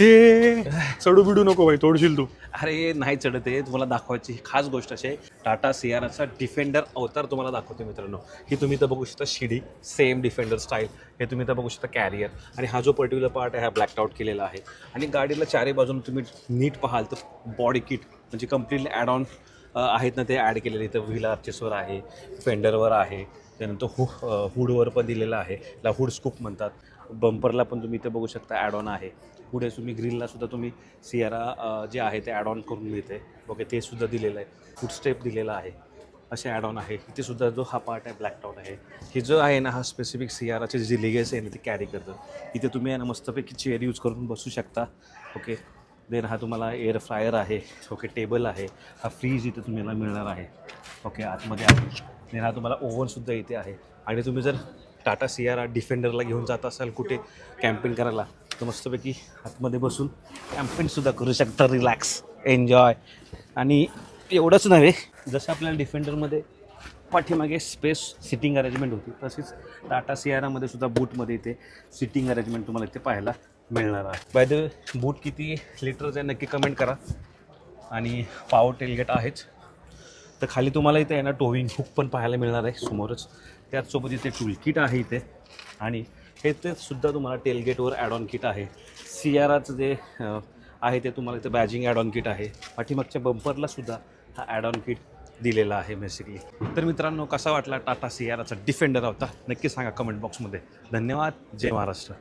हे चढू बिडू नको भाई तोडशील तू. अरे नाही चढत आहे तुम्हाला दाखवायची खास गोष्ट अशी आहे. टाटा सियाराचा डिफेंडर अवतार तुम्हाला दाखवते मित्रांनो. ही तुम्ही तर बघू शकता शिडी सेम डिफेंडर स्टाईल हे तुम्ही तर बघू शकता कॅरियर आणि हा जो पर्टिक्युलर पार्ट आहे हा ब्लॅक आउट केलेला आहे. आणि गाडीला चारी बाजून तुम्ही नीट पाहाल तर बॉडी किट म्हणजे कम्प्लिटली ॲड ऑन आहेत ना ते ॲड केलेले. इथं व्हील आर्चेसवर आहे फेंडरवर आहे त्यानंतर हु हुडवर पण दिलेलं आहे. ला हुड स्कूप म्हणतात. बंपरला पण तुम्ही इथे बघू शकता ॲड ऑन आहे. पुढे तुम्ही ग्रीलला सुद्धा तुम्ही सियारा जे आहे ते ॲड ऑन करून मिळते. ओके ते सुद्धा दिलेलं आहे. फूड स्टेप दिलेला आहे. असे ॲड ऑन आहे. इथे सुद्धा जो हा पार्ट आहे ब्लॅक आउट आहे. हे जो आहे ना हा स्पेसिफिक सियाराचे जे लिगेस आहे ना ते कॅरी करतं. इथे तुम्ही आहे ना मस्तपैकी चेअर यूज करून बसू शकता. ओके. देन हा तुम्हाला एअर फ्रायर आहे ओके टेबल आहे हा फ्रीज इथे तुम्हाला मिळणार आहे. ओके आतमध्ये आहे. देन हा तुम्हाला ओव्हनसुद्धा इथे आहे. आणि तुम्ही जर टाटा सी आर डिफेंडरला घेऊन जात असाल कुठे कॅम्पिंग करायला तर मस्तपैकी आतमध्ये बसून कॅम्पिंगसुद्धा करू शकता. रिलॅक्स एन्जॉय आणि एवढंच नव्हे जसं आपल्याला डिफेंडरमध्ये पाठीमागे स्पेस सिटिंग अरेंजमेंट होती तशीच टाटा सियारामध्ये सुद्धा बूटमध्ये इथे सिटिंग अरेंजमेंट तुम्हाला इथे पाहायला मिळणार आहे. बाय द बूट किती लिटरचं आहे नक्की कमेंट करा. आणि पावर टेलगेट आहेच. तर खाली तुम्हाला इथे आहे ना टोविंग हुक पण पाहायला मिळणार आहे समोरच. त्याचसोबत इथे टूल किट आहे इथे. आणि हे ते सुद्धा तुम्हाला टेलगेटवर ॲड ऑन किट आहे. सियाराचं जे आहे ते तुम्हाला इथे बॅजिंग ॲड ऑन किट आहे. पाठीमागच्या बंपरला सुद्धा हा ॲड ऑन किट दिलेला आहे बेसिकली तर मित्रांनो कसा वाटला टाटा सियाराचा डिफेंडर होता? नक्की सांगा कमेंट बॉक्समध्ये धन्यवाद. जय महाराष्ट्र.